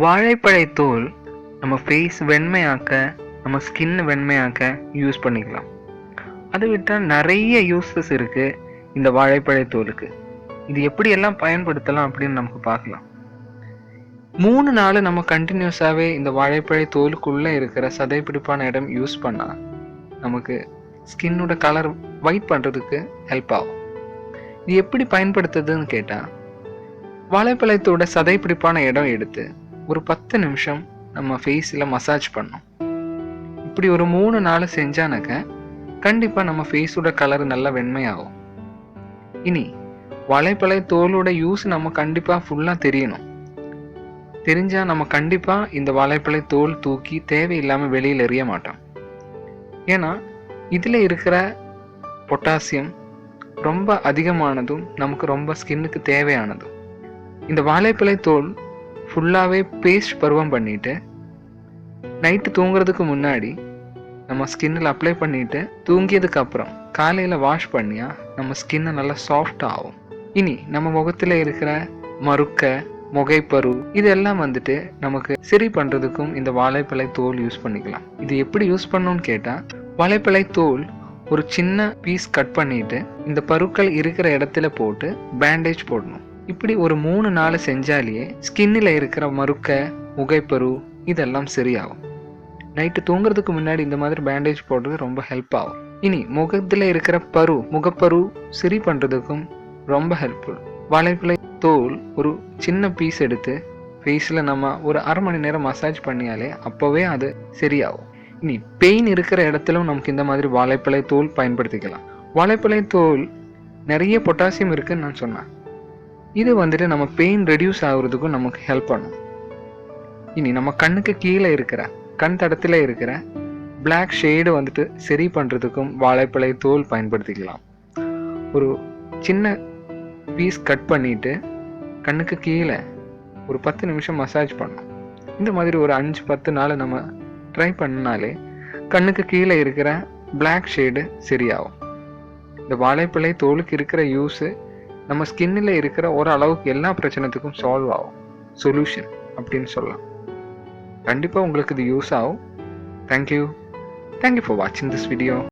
வாழைப்பழை தோல் நம்ம ஃபேஸ் வெண்மையாக்க நம்ம ஸ்கின் வெண்மையாக்க யூஸ் பண்ணிக்கலாம். அதை விட்டால் நிறைய யூஸஸ் இருக்குது இந்த வாழைப்பழை தோலுக்கு. இது எப்படியெல்லாம் பயன்படுத்தலாம் அப்படின்னு நமக்கு பார்க்கலாம். மூணு நாள் நம்ம கண்டினியூஸாகவே இந்த வாழைப்பழை தோலுக்குள்ளே இருக்கிற சதைப்பிடிப்பான இடம் யூஸ் பண்ணால் நமக்கு ஸ்கின்னோட கலர் ஒயிட் பண்ணுறதுக்கு ஹெல்ப் ஆகும். இது எப்படி பயன்படுத்துறதுன்னு கேட்டால் வாழைப்பழத்தோட சதைப்பிடிப்பான இடம் எடுத்து ஒரு பத்து நிமிஷம் நம்ம ஃபேஸில் மசாஜ் பண்ணோம் இப்படி ஒரு மூணு நாள் செஞ்சானாக்க கண்டிப்பாக நம்ம ஃபேஸோட கலர் நல்லா வெண்மையாகும். இனி வாழைப்பழ தோலோட யூஸ் நம்ம கண்டிப்பாக ஃபுல்லாக தெரியணும். தெரிஞ்சால் நம்ம கண்டிப்பாக இந்த வாழைப்பழ தோல் தூக்கி தேவையில்லாமல் வெளியில் எறிய மாட்டோம். ஏன்னா இதில் இருக்கிற பொட்டாசியம் ரொம்ப அதிகமானதும் நமக்கு ரொம்ப ஸ்கின்னுக்கு தேவையானதும். இந்த வாழைப்பழ தோல் ஃபுல்லாகவே பேஸ்ட் பருவம் பண்ணிவிட்டு நைட்டு தூங்குறதுக்கு முன்னாடி நம்ம ஸ்கின்னில் அப்ளை பண்ணிவிட்டு தூங்கியதுக்கப்புறம் காலையில் வாஷ் பண்ணியா நம்ம ஸ்கின்னு நல்லா சாஃப்ட் ஆகும். இனி நம்ம முகத்தில் இருக்கிற மறுக்க முகைப்பரு இதெல்லாம் வந்துட்டு நமக்கு சரி பண்ணுறதுக்கும் இந்த வாழைப்பழை தோல் யூஸ் பண்ணிக்கலாம். இது எப்படி யூஸ் பண்ணணும்னு கேட்டால் வாழைப்பழை தோல் ஒரு சின்ன பீஸ் கட் பண்ணிட்டு இந்த பருக்கள் இருக்கிற இடத்துல போட்டு பேண்டேஜ் போடணும். இப்படி ஒரு மூணு நாள் செஞ்சாலேயே ஸ்கின்னில் இருக்கிற மறுக்க முகைப்பரு இதெல்லாம் சரியாகும். நைட்டு தூங்குறதுக்கு முன்னாடி இந்த மாதிரி பேண்டேஜ் போடுறது ரொம்ப ஹெல்ப் ஆகும். இனி முகத்தில் இருக்கிற பரு முகப்பரு சரி பண்ணுறதுக்கும் ரொம்ப ஹெல்ப்ஃபுல் வளைப்பிலை தோல் ஒரு சின்ன பீஸ் எடுத்து ஃபேஸில் நம்ம ஒரு அரை மணி நேரம் மசாஜ் பண்ணியாலே அப்போவே அது சரியாகும். இனி பெயின் இருக்கிற இடத்திலும் நமக்கு இந்த மாதிரி வாழைப்பழை தோல் பயன்படுத்திக்கலாம். வாழைப்பழை தோல் நிறைய பொட்டாசியம் இருக்குன்னு நான் சொன்னேன். இது வந்துட்டு நம்ம பெயின் ரெடியூஸ் ஆகுறதுக்கும் நமக்கு ஹெல்ப் பண்ணும். இனி நம்ம கண்ணுக்கு கீழே இருக்கிற கண் தடத்தில் இருக்கிற பிளாக் ஷேடு வந்துட்டு சரி பண்ணுறதுக்கும் வாழைப்பழை தோல் பயன்படுத்திக்கலாம். ஒரு சின்ன பீஸ் கட் பண்ணிட்டு கண்ணுக்கு கீழே ஒரு பத்து நிமிஷம் மசாஜ் பண்ணும் இந்த மாதிரி ஒரு அஞ்சு பத்து நாள் நம்ம ட்ரை பண்ணாலே கண்ணுக்கு கீழே இருக்கிற பிளாக் ஷேடு சரியாகும். இந்த வாழைப்பழை தோலுக்கு இருக்கிற யூஸு நம்ம ஸ்கின்னில் இருக்கிற ஒரு அளவுக்கு எல்லா பிரச்சனைத்துக்கும் சால்வ் ஆகும். சொல்யூஷன் அப்படின்னு சொல்லலாம். கண்டிப்பாக உங்களுக்கு இது யூஸ் ஆகும். Thank you thank you for வாட்சிங் திஸ் வீடியோ